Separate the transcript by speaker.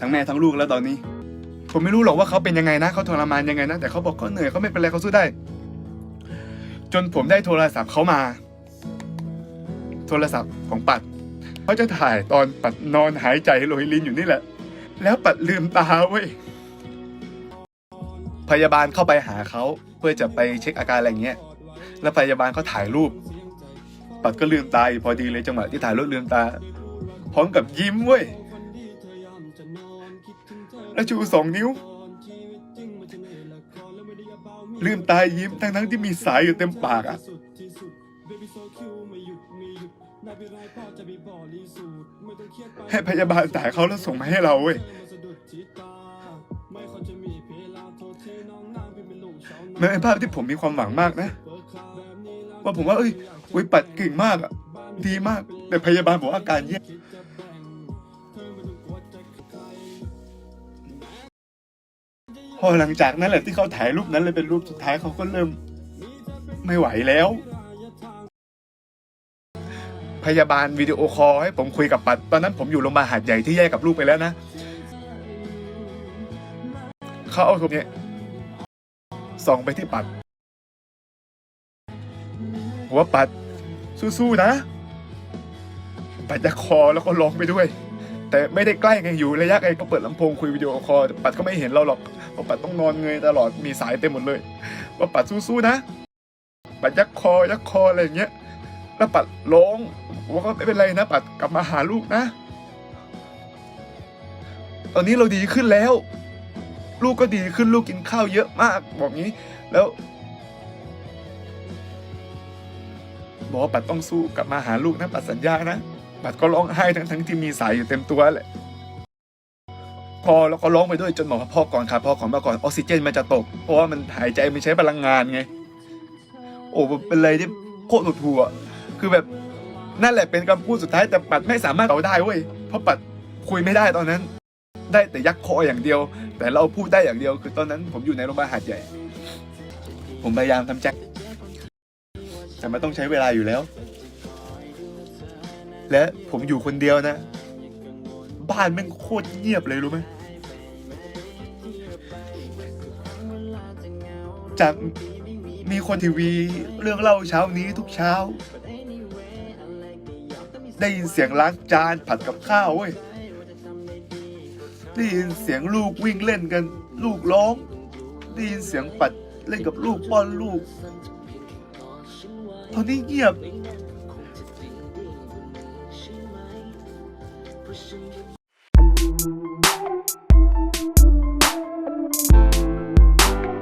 Speaker 1: ทั้งแม่ทั้งลูกแล้วตอนนี้ ผมไม่รู้หรอกว่าเขาเป็นยังไงนะเขาทรมานยังไงนะแต่เขาบอกเขาเหนื่อยเขาไม่เป็นไรเขาสู้ได้ จนผมได้โทรศัพท์เขามา โทรศัพท์ของปัดเขาจะถ่ายตอนปัดนอนหายใจโรยลิ้นอยู่นี่แหละ แล้วปัดลืมตาเว้ยพยาบาลเข้าไปหาเขาเพื่อจะไปเช็คอาการอะไรเงี้ย แล้วพยาบาลเขาถ่ายรูป ปัดก็ลืมตาอยู่พอดีเลยจังหวะที่ถ่ายรูปลืมตา พร้อมกับยิ้มเว้ย แล้วชูสองนิ้ว ลืมตายยิ้มทั้งทั้งที่มีสายอยู่เต็มปากอะให้พยาบาลถ่ายเขาแล้วส่งมาให้เราเว้ยมันเป็นภาพที่ผมมีความหวังมากนะ ว่าผมว่าเอ้ยอุ้ยปัดเก่งมากอะดีมาก แต่พยาบาลบอกอาการแย่ พอหลังจากนั้นแหละที่เขาถ่ายรูปนั้นเลยเป็นรูปสุดท้ายเขาก็เริ่มไม่ไหวแล้ว พยาบาลวิดีโอคอลให้ผมคุยกับปัดตอนนั้นผมอยู่โรงพยาบาลหาดใหญ่ที่แยกกับลูกไปแล้วนะเขาเอาโทรศัพเนี่ยส่องไปที่ปัดบอกว่าปัดสู้ๆนะปัดจะคอแล้วก็ร้องไปด้วย แต่ไม่ได้ใกล้ไงอยู่ระยะไกลก็เปิดลำโพงคุยวิดีโอคอลปัดก็ไม่เห็นเราหรอกเพราะปัดต้องนอนเงยตลอดมีสายเต็มหมดเลยว่าปัดสู้ๆนะ ปัดยักคอยักคออะไรอย่างเงี้ยแล้วปัดร้องว่าก็ไม่เป็นไรนะ ปัดกลับมาหาลูกนะ ตอนนี้เราดีขึ้นแล้ว ลูกก็ดีขึ้นลูกกินข้าวเยอะมาก บอกงี้แล้วบอกว่าปัดต้องสู้กลับมาหาลูกนะปัดสัญญานะ ปัดก็ร้องไห้ทั้งทั้งที่มีสายอยู่เต็มตัวแหละพอแล้วก็ร้องไปด้วยจนบอกว่าพ่อก่อนครับพ่อก่อนมาก่อนออกซิเจนมันจะตก เพราะว่ามันหายใจไมันใช้พลังงานไง โอ้เป็นอะไรที่โคตรหดหัวคือแบบนั่นแหละเป็นคำพูดสุดท้ายแต่ปัดไม่สามารถเอาได้เว้ยเพราะปัดคุยไม่ได้ตอนนั้น ได้แต่ยักคออย่างเดียว แต่เราพูดได้อย่างเดียว คือตอนนั้นผมอยู่ในโรงพยาบาลหาดใหญ่ ผมพยายามทำใจแต่มันต้องใช้เวลาอยู่แล้ว และผมอยู่คนเดียวนะ บ้านแม่งโคตรเงียบเลยรู้ไหมจากมีคนทีวีเรื่องเล่าเช้านี้ทุกเช้า ได้ยินเสียงล้างจานผัดกับข้าวเว้ยได้ยินเสียงลูกวิ่งเล่นกัน ลูกร้องได้ยินเสียงปัดเล่นกับลูกป้อนลูกตอนนี้เงียบ question.